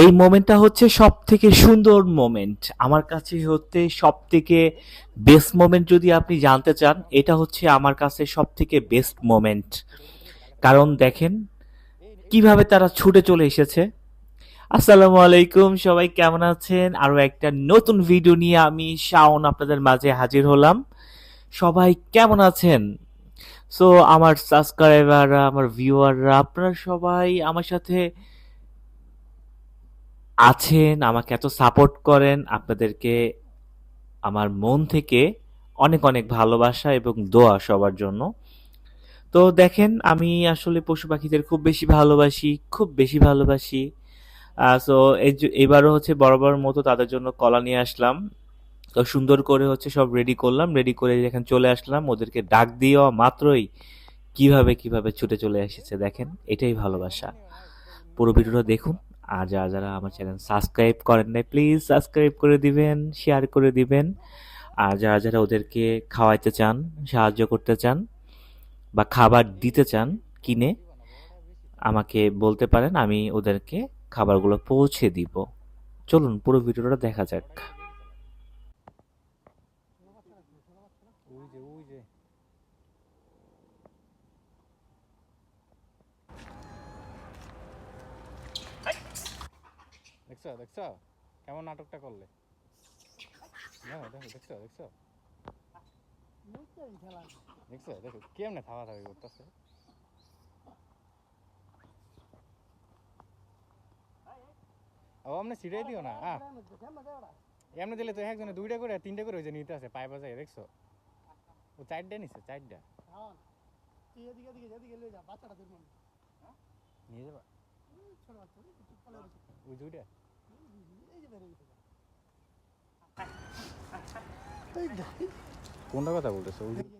এই মোমেন্টটা হচ্ছে সব থেকে সুন্দর মোমেন্ট। আমার কাছে হচ্ছে সব থেকে বেস্ট মোমেন্ট যদি আপনি জানতে চান, এটা হচ্ছে আমার কাছে সব থেকে বেস্ট মোমেন্ট কারণ দেখেন, কীভাবে তারা ছুটে চলে এসেছে। আসসালামু আলাইকুম, সবাই কেমন আছেন? আরও একটা নতুন ভিডিও নিয়ে আমি শাওন আপনাদের মাঝে হাজির হলাম। সবাই কেমন আছেন? সো আমার সাবস্ক্রাইবাররা আমার ভিউয়াররা আপনারা সবাই আমার সাথে আছেন, আমাকে এত সাপোর্ট করেন, আপনাদেরকে আমার মন থেকে অনেক অনেক ভালোবাসা এবং দোয়া সবার জন্য। তো দেখেন, আমি আসলে পশু পাখিদের খুব বেশি ভালোবাসি, খুব বেশি ভালোবাসি। সো এবারও হচ্ছে বরাবর মতো তাদের জন্য কলা নিয়ে আসলাম। তো সুন্দর করে হচ্ছে সব রেডি করলাম রেডি করে এখানে চলে আসলাম। ওদেরকে ডাক দেওয়া মাত্রই কীভাবে কীভাবে ছুটে চলে এসেছে দেখেন, এটাই ভালোবাসা। পুরো ভিডিওটা দেখুন। আর যারা যারা আমার চ্যানেল সাবস্ক্রাইব করেন নাই প্লিজ সাবস্ক্রাইব করে দিবেন শেয়ার করে দিবেন। আর যারা যারা ওদেরকে খাওয়াইতে চান, সাহায্য করতে চান বা খাবার দিতে চান, কিনে আমাকে বলতে পারেন, আমি ওদেরকে খাবারগুলো পৌঁছে দিব। চলুন, পুরো ভিডিওটা দেখা যাক ওই যে ওই যে দেখছ? দেখছ? কেমন নাটকটা করলে? দেখো দেখো দেখছ? দেখছ? দেখছ? দেখো কেমনে থাবা থাবি করতেছে? ও আপনি ছিড়াই দিও না আহ। এমনি দিলে তো একজনে দুইটা করে তিনটা করে ওই যে নিতে আছে পায়ে বাজায় দেখছ? ও চারটা নিছে চারটা। নিয়ে যাবা? ওই দুইটা? কোনটা কথা বলতেছো? ওই যে গাছ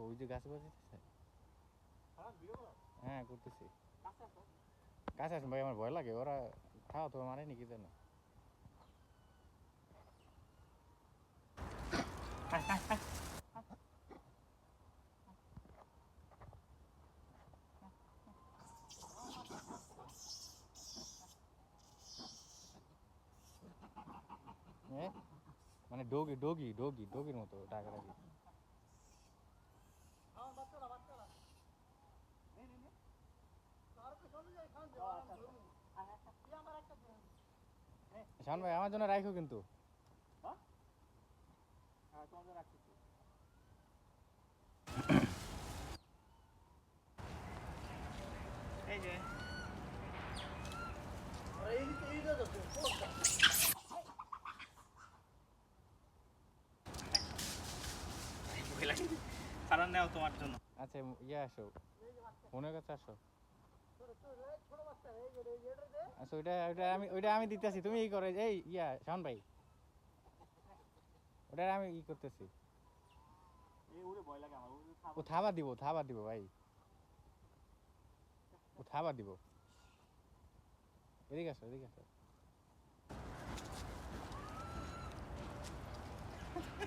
ওই যে গাছে বাজাইতেছে হ্যাঁ করতেছি। কাছে আসুন ভাই আমার ভয় লাগে। ওরা খাওয়া তো মারে কি জানো এ? মানে ডগি ডগি ডগি ডগির মতো ডাকাডাকি। শান ভাই আমার জন্য রাখো কিন্তু। কারণ নেও তোমার জন্য। আচ্ছা ইয়ে আসো। ফোনের কাছে আসো। আচ্ছা ওইটা ওইটা আমি ওইটা আমি দিতেছি তুমি ই করে এই ইয়া শান ভাই। ওটা আমি ই করতেছি। ও থাবা দিব থাবা দিব ভাই। ও থাবা দিব। এদিকে আসো এদিকে আসো।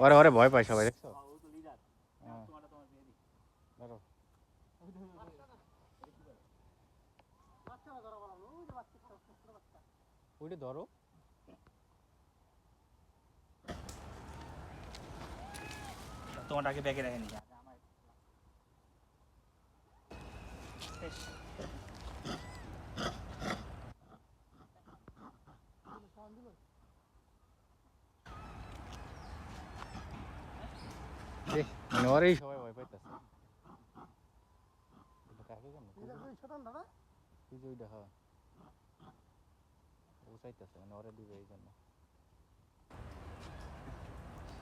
ওরে ওরে ভয় পাই সবাই। দেখছ হ্যাঁ। ধরো ওইটা ধরো। তোমার আগে ব্যাগে রেখে নিয়ে সবাই ভয় পাইতেছে। তুই যে ওইটা হ্যাঁ। ও চাইতেছে মানে ওরে দিবে এই জন্য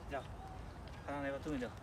যাও তুমি দাও